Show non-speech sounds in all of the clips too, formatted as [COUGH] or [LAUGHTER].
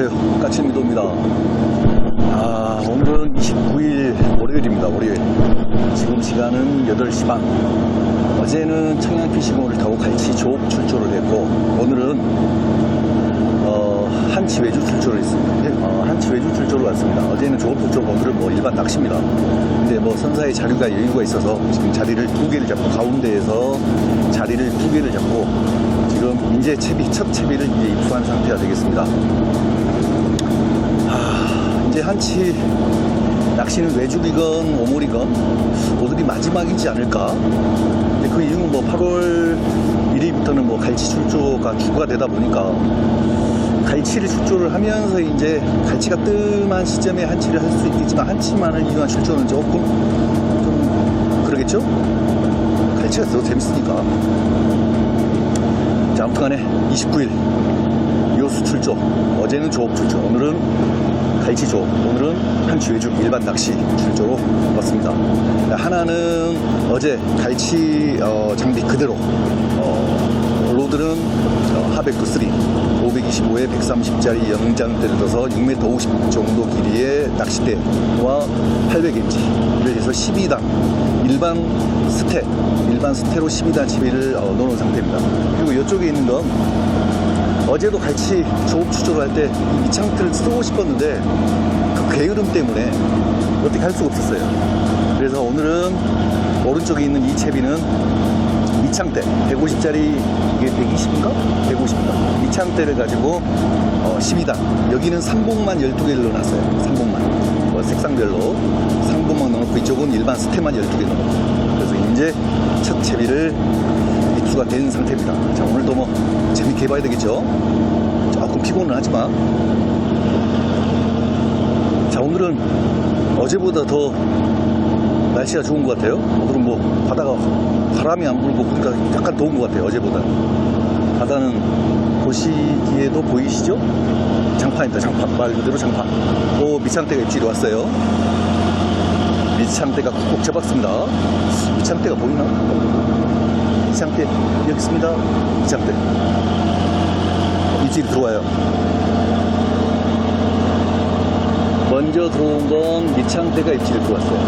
안녕하세요. 까치미도입니다. 아, 오늘은 29일 월요일입니다. 월요일. 지금 시간은 8시 반. 어제는 청양피시공을 타고 갈치 조업 출조를 했고, 오늘은 어, 한치 외주 출조를 했습니다. 어, 한치 외주 출조를 왔습니다. 어제는 조업 출조, 오늘은 뭐 일반 낚시입니다. 근데 뭐 선사의 자리가 여유가 있어서 지금 자리를 두 개를 잡고 가운데에서 자리를 두 개를 잡고 지금 이제 채비 첫 채비를 이제 입수한 상태가 되겠습니다. 하, 이제 한치 낚시는 외죽이건 오물이건 오늘이 마지막이지 않을까? 근데 그 이유는 뭐 8월 1일부터는 뭐 갈치 출조가 주가 되다 보니까 갈치를 출조를 하면서 이제 갈치가 뜸한 시점에 한치를 할 수 있겠지만 한치만을 이용한 출조는 조금 좀 그러겠죠? 갈치가 더 재밌으니까. 자, 아무튼 간에 29일 요수 출조. 어제는 조업 출조. 오늘은 갈치 조업. 오늘은 한치 외주 일반 낚시 출조로 왔습니다. 하나는 어제 갈치 어, 장비 그대로 어, 로드는 어, 하백도 3 525에 130짜리 영장대를 넣어서 6m 50 정도 길이의 낚싯대와 800인치를 해서 12단 일반 스테 일반 스테로 12단 채비를 어, 넣어놓은 상태입니다. 그리고 이쪽에 있는 건 어제도 같이 조업 추조를 할 때 이 창틀을 쓰고 싶었는데 그 게으름 때문에 어떻게 할 수가 없었어요. 그래서 오늘은 오른쪽에 있는 이 채비는 미창대 150짜리 이게 120인가? 150인가? 미창대를 가지고 어, 12단 여기는 상봉만 12개를 넣어놨어요. 상봉만 뭐 색상별로 상봉만 넣어놓고 이쪽은 일반 스테만 12개 넣어놓고 그래서 이제 첫 채비를 입수가 된 상태입니다. 자 오늘도 뭐 재밌게 해봐야 되겠죠? 조금 피곤은 하지만 자 오늘은 어제보다 더 날씨가 좋은 것 같아요. 오늘은 뭐 바다가 바람이 안 불고 그러니까 약간 더운 것 같아요. 어제보다 바다는 보시기에도 보이시죠? 장판입니다. 장판 말 그대로 장판. 오 미창대가 입질이 왔어요. 미창대가 꾹꾹 잡았습니다. 미창대가 보이나? 미창대 여기 있습니다. 미창대 입질이 들어와요. 먼저 들어온 건 미창대가 입질이 들어왔어요.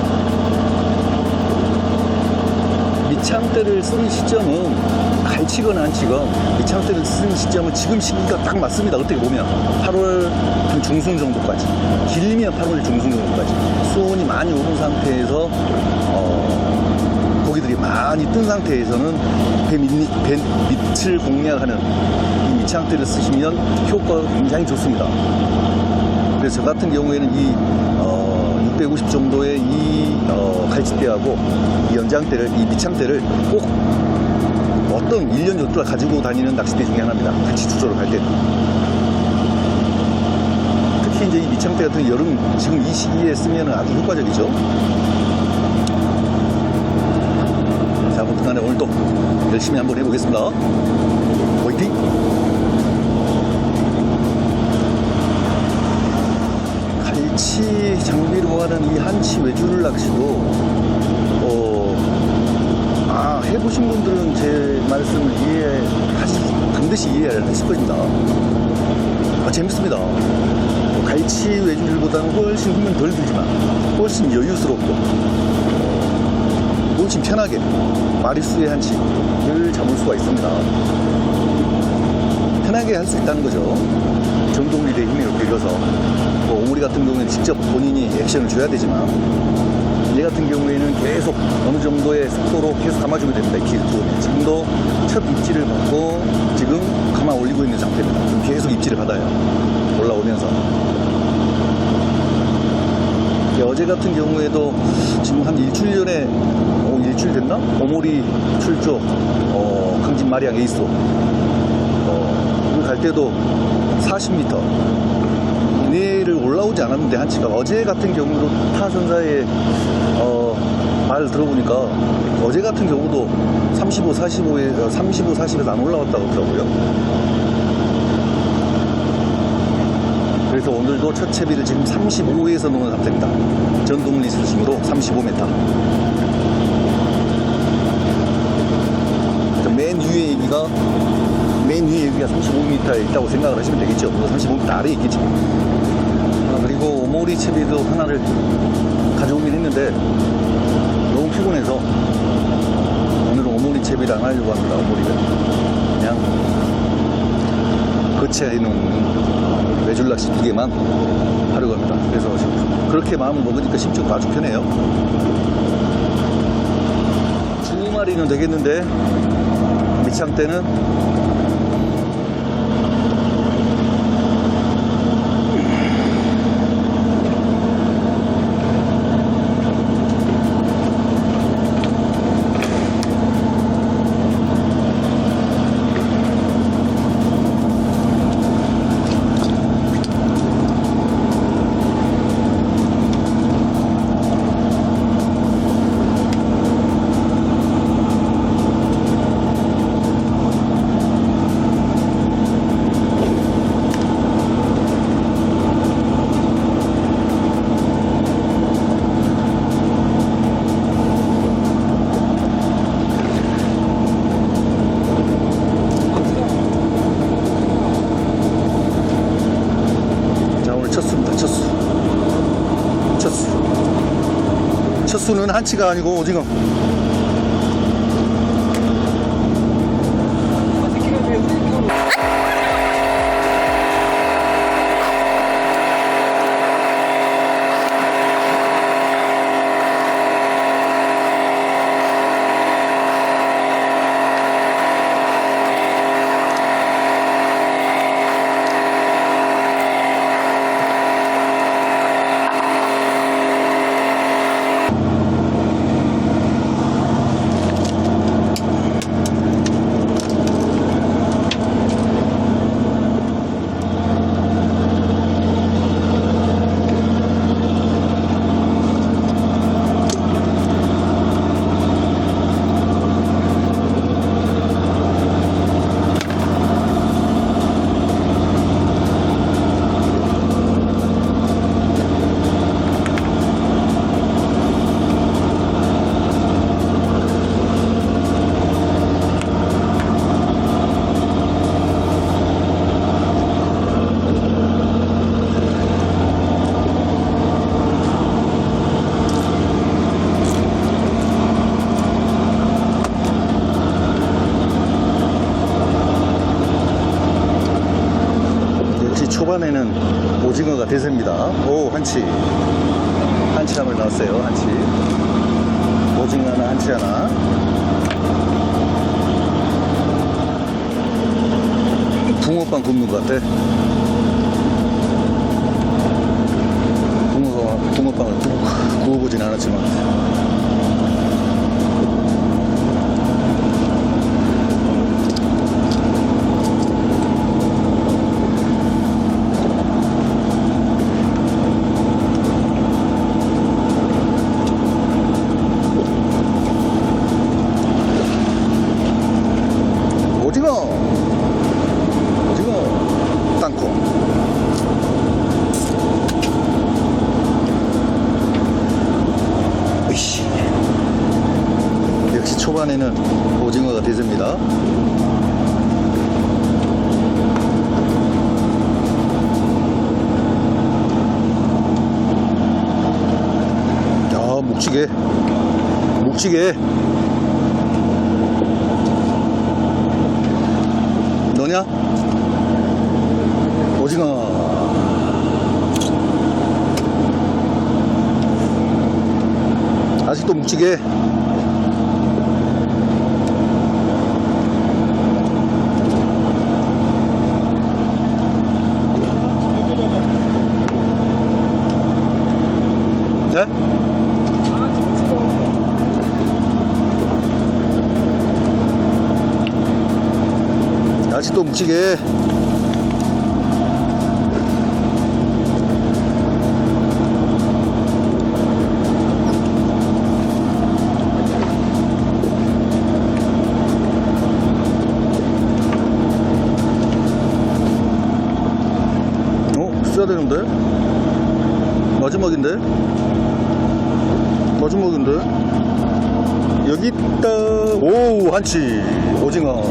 미창대를 쓰는 시점은 갈치건 안치건 미창대를 쓰는 시점은 지금 시기가 딱 맞습니다. 어떻게 보면 8월 한 중순 정도까지 길면 8월 중순 정도까지 수온이 많이 오른 상태에서 많이 뜬 상태에서는 배, 밑, 배 밑을 공략하는 이 미창대를 쓰시면 효과가 굉장히 좋습니다. 그래서 저 같은 경우에는 이 어, 650 정도의 이 어, 갈치대하고 이 연장대를 이 미창대를 꼭 어떤 1년 요트를 가지고 다니는 낚싯대 중에 하나입니다. 같이 주조를 갈 때는. 특히 이제 이 미창대 같은 여름 지금 이 시기에 쓰면 아주 효과적이죠. 간에 오늘도 열심히 한번 해보겠습니다. 화이팅! 갈치 장비로 하는 이 한치 외줄 낚시도 어, 아 해보신 분들은 제 말씀을 이해하시 반드시 이해를 하실 겁니다. 아, 재밌습니다. 뭐 갈치 외줄보다는 훨씬 힘은 덜 들지만 훨씬 여유스럽고 훨씬 편하게 마리수의 한치를 잡을 수가 있습니다. 편하게 할 수 있다는 거죠. 정동릴의 힘이 이렇게 일어서 뭐 오리 같은 경우에는 직접 본인이 액션을 줘야 되지만 얘 같은 경우에는 계속 어느 정도의 속도로 계속 감아주게 됩니다. 들어오면 지금도 첫 입질을 받고 지금 감아 올리고 있는 상태입니다. 계속 입질을 받아요. 올라오면서 예, 어제 같은 경우에도 지금 한 일주일 전에 됐나? 오모리 출조 어, 강진 마리앙 에이스 어, 그갈 때도 40m 이내를 올라오지 않았는데 한치가 어제 같은 경우도 타선사의 어, 말을 들어보니까 어제 같은 경우도 35, 45에 35, 40에서 안 올라왔다고 하더라고요. 그래서 오늘도 첫 채비를 지금 35에서 놓은 상태입니다. 전동 리스심으로 35m. 맨 위에 여기가 맨 위에 여기 높이가 35m에 있다고 생각을 하시면 되겠죠. 35m 아래에 있겠죠. 아, 그리고 오모리 채비도 하나를 가져오긴 했는데 너무 피곤해서 오늘은 오모리 채비를 안 하려고 합니다. 오모리를 그냥 거치해 놓은 외줄낚시 두 개만 하려고 합니다. 그래서 그렇게 마음을 먹으니까 심지어 아주 편해요. 두 마리는 되겠는데 미창 때는 자 오늘 첫 수입니다 첫 수. 첫 수. 첫 수는 한치가 아니고 오징어. 역시 초반에는 오징어가 대세입니다. 오, 한치. 한치 한번 나왔어요, 한치. 오징어 하나, 한치 하나. 붕어빵 굽는 것 같아. 붕어가, 붕어빵을 구, 구워보진 않았지만. 야, 묵찌개. 묵찌개. 너냐? 오징어. 아직도 묵찌개. 찌개. 어? 써야 되는데? 마지막인데? 마지막인데? 한치. 오징어. [LAUGHS]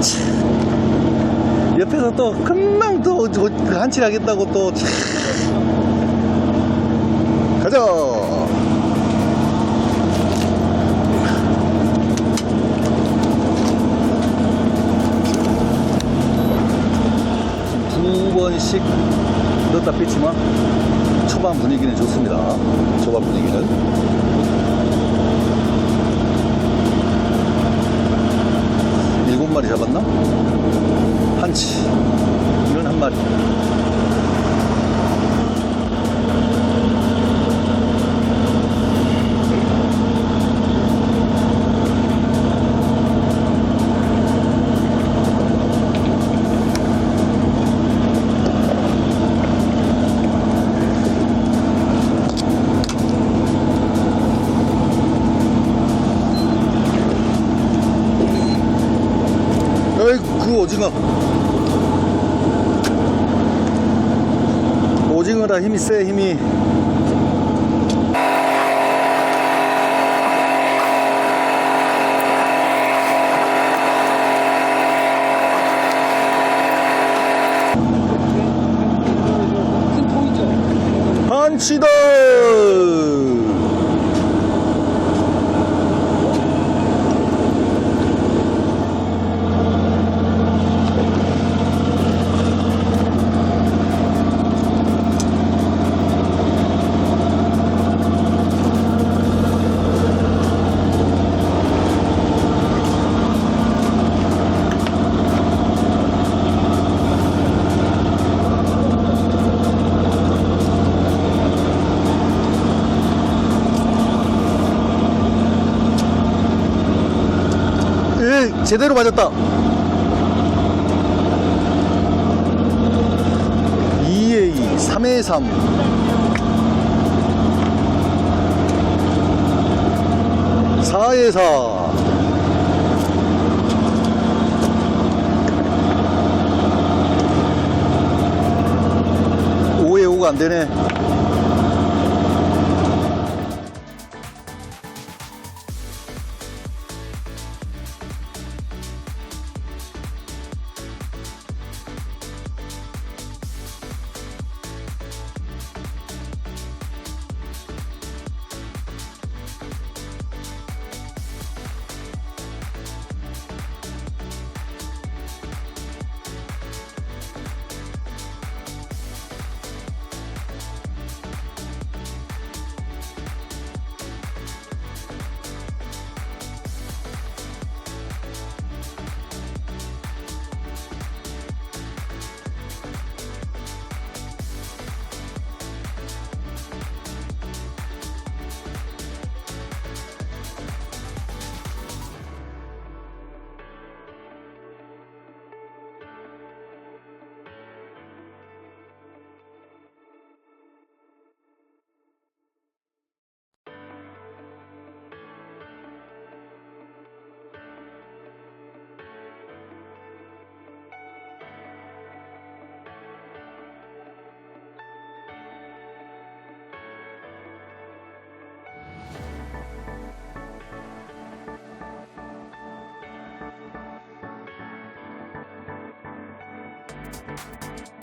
참. 옆에서 또 금방 또 저- 그 한치를 하겠다고 또 참. 가자 두 번씩 넣었다 뺐지만 초반 분위기는 좋습니다 초반 분위기는 일곱 마리 잡았나? 한치 이런 한 마리 에이 그 오징어 힘이 세 힘이 큰 통이죠. 한치다 에 제대로 맞았다. 2에 2 3에 3 4에 4 5에 5가 안 되네 えっ?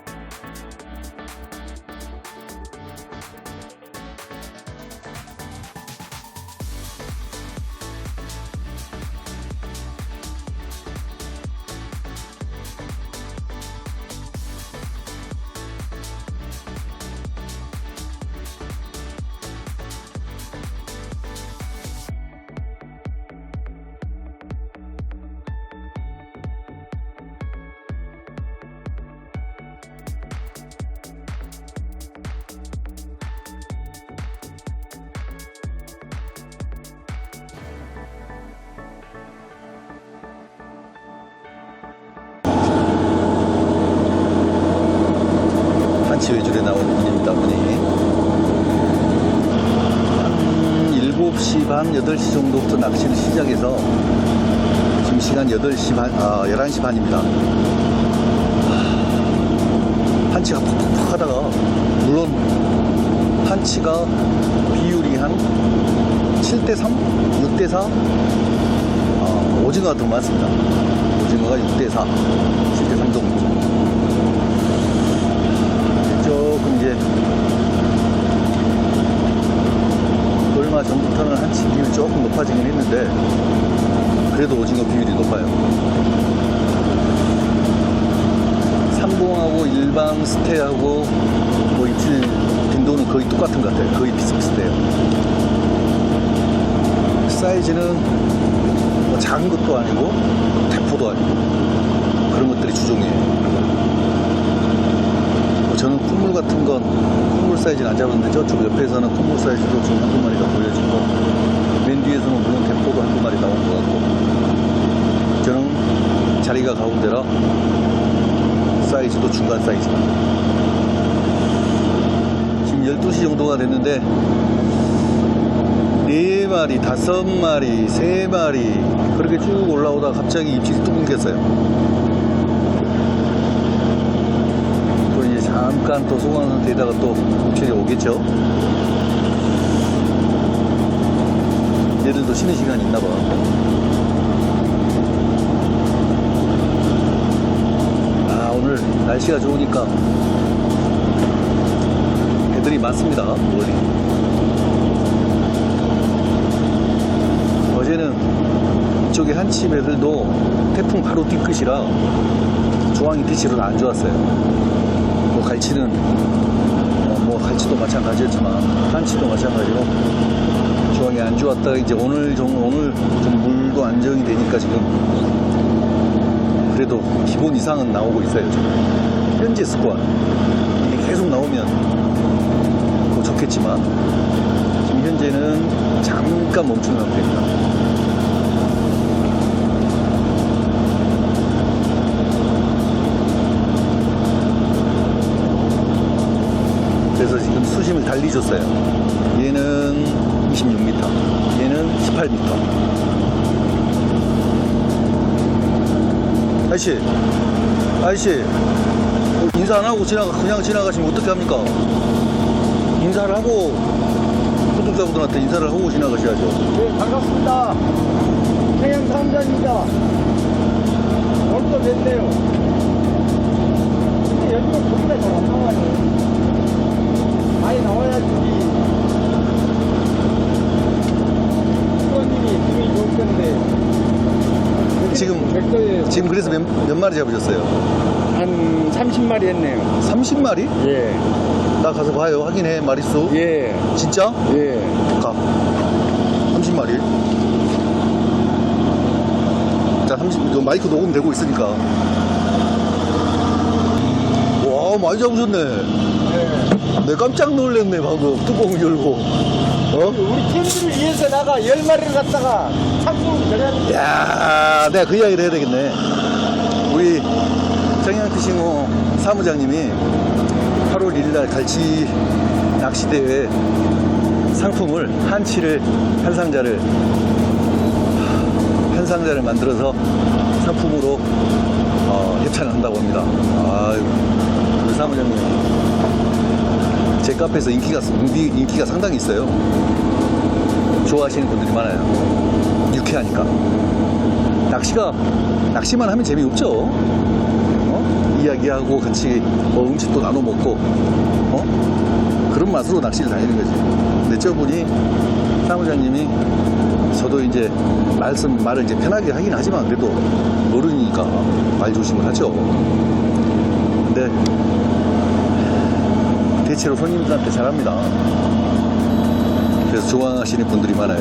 외줄에 나온 분입니다, 분이. 한 7시 반, 8시 정도부터 낚시를 시작해서 지금 시간 8시 반, 아, 11시 반입니다. 하, 한치가 푹푹푹 하다가, 물론 한치가 비율이 한 7대3? 6대4? 아, 오징어가 더 많습니다. 오징어가 6대4, 7대3 정도. 조금 이제 얼마 전부터는 한치 비율이 조금 높아지긴 했는데 그래도 오징어 비율이 높아요. 삼봉하고 일반 스테하고 뭐 입질 빈도는 거의 똑같은 것 같아요. 거의 비슷비슷해요. 사이즈는 뭐 작은 것도 아니고 대포도 아니고 그런 것들이 주종이에요. 뭐 저는 콧물 같은 건 콧물 사이즈는 안 잡았는데 저쪽 옆에서는 콧물 사이즈도 지금 한두 마리가 보여지고 맨 뒤에서는 물론 대포도 한두 마리 나온 것 같고 저는 자리가 가운데라 사이즈도 중간 사이즈다. 지금 12시 정도가 됐는데 네 마리, 다섯 마리, 세 마리 그렇게 쭉 올라오다가 갑자기 입질이 뚝 끊겼어요. 또 이제 잠깐 또 소강 상태에다가 또 입질이 오겠죠. 얘들도 쉬는 시간이 있나 봐. 아 오늘 날씨가 좋으니까 애들이 많습니다 멀리 어제는 이쪽에 한치 애들도 태풍 바로 뒤끝이라 조항이 빛으로 안 좋았어요 뭐 갈치는 어, 뭐 갈치도 마찬가지였지만 한치도 마찬가지로 조항이 안 좋았다가 이제 오늘 좀 오늘 좀 물도 안정이 되니까 지금 그래도 기본 이상은 나오고 있어요. 지금. 현재 스코어 이게 계속 나오면 뭐 좋겠지만 지금 현재는 잠깐 멈춘 상태입니다. 그래서 지금 수심을 달리 줬어요. 얘는 26m, 얘는 18m. 아저씨, 아저씨, 인사 안 하고 지나가, 그냥 지나가시면 어떻게 합니까? 인사를 하고, 구독자분들한테 인사를 하고 지나가셔야죠. 네, 반갑습니다. 태양 상자입니다. 오늘도 뵙네요. 근데 고기가 잘안 나와요. 많이 나와야지. 수원님이 기분이 좋을 건데. 지금- 지금 그래서 몇, 몇 마리 잡으셨어요? 한 30마리 했네요. 30마리? 예, 나 가서 봐요. 확인해, 마리수. 예, 진짜? 예. 가. 30마리. 자, 30, 이거 마이크 녹음되고 있으니까. 와, 많이 잡으셨네. 예. 내 깜짝 놀랐네, 방금. 뚜껑 열고. 어? 우리 팀들을 위해서 나가 10마리를 갖다가 상품을 드려야 돼. 야 내가 그 이야기를 해야 되겠네. 우리 정양 피싱호 사무장님이 8월 1일 날 갈치 낚시대회 상품을 한치를 한 상자를 한 상자를 만들어서 상품으로 어, 협찬을 한다고 합니다. 아유, 우리 사무장님 제 카페에서 인기가 인기, 인기가 상당히 있어요. 좋아하시는 분들이 많아요. 유쾌하니까. 낚시가 낚시만 하면 재미없죠. 어? 이야기하고 같이 뭐 음식도 나눠 먹고 어? 그런 맛으로 낚시를 다니는 거지. 근데 저분이 사무장님이 저도 이제 말씀 말을 이제 편하게 하긴 하지만 그래도 모르니까 말 조심을 하죠. 근데 대체로 손님들한테 잘합니다. 그래서 좋아하시는 분들이 많아요.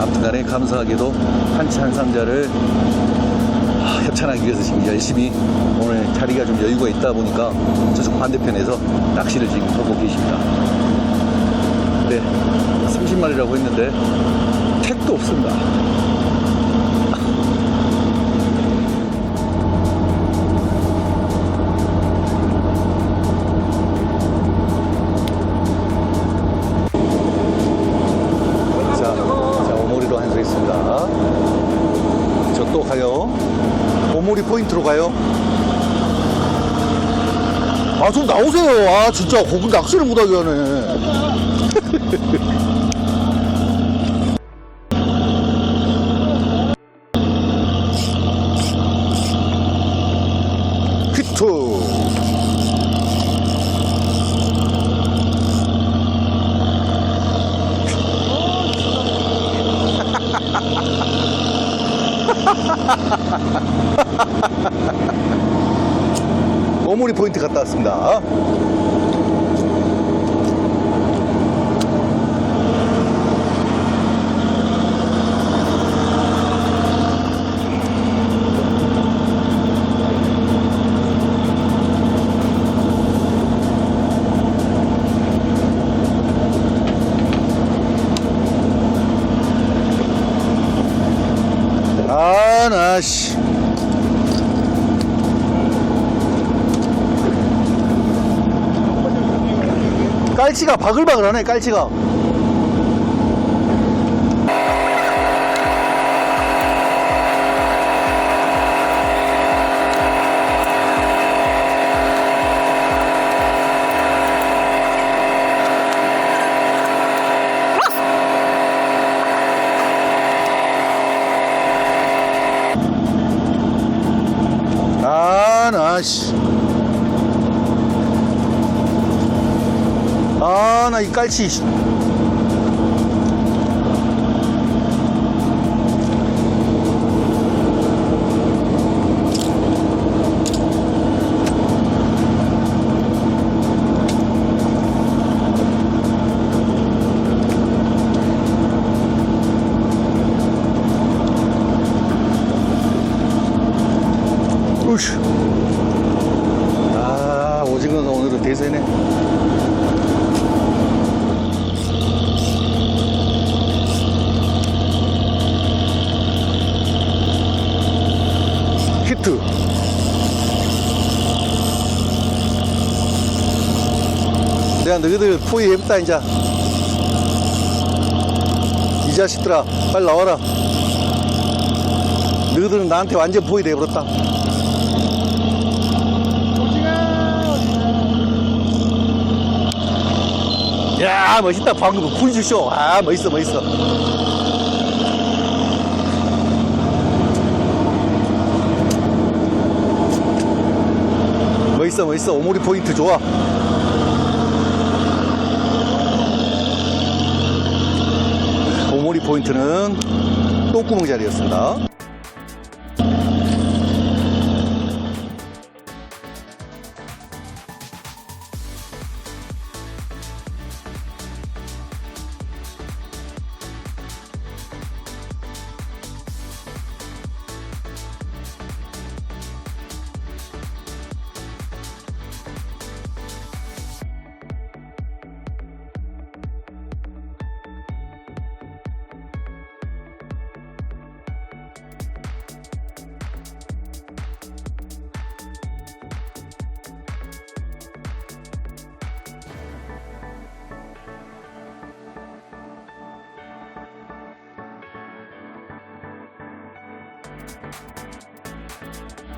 아무튼간에 감사하게도 한치 한 상자를 하, 협찬하기 위해서 지금 열심히 오늘 자리가 좀 여유가 있다 보니까 저쪽 반대편에서 낚시를 지금 하고 계십니다. 네, 30마리라고 했는데 택도 없습니다. 포인트로 가요. 아, 좀 나오세요. 아, 진짜, 거기 낚시를 못하게 하네. [LAUGHS] 포인트 갔다 왔습니다. 깔치가 바글바글하네, 깔치가. 아, 나, 씨. 아, 나 이 깔치. 씨. 우씨. 아, 오징어가 오늘은 대세네. 히트. 내가 너희들 포위해봤다, 이제. 이 자식들아, 빨리 나와라. 너희들은 나한테 완전 포위돼버렸다. 야, 멋있다. 방금 풀주쇼. 아, 멋있어, 멋있어. 멋있어, 멋있어. 오모리 포인트 좋아. 오모리 포인트는 똥구멍 자리였습니다. えっ?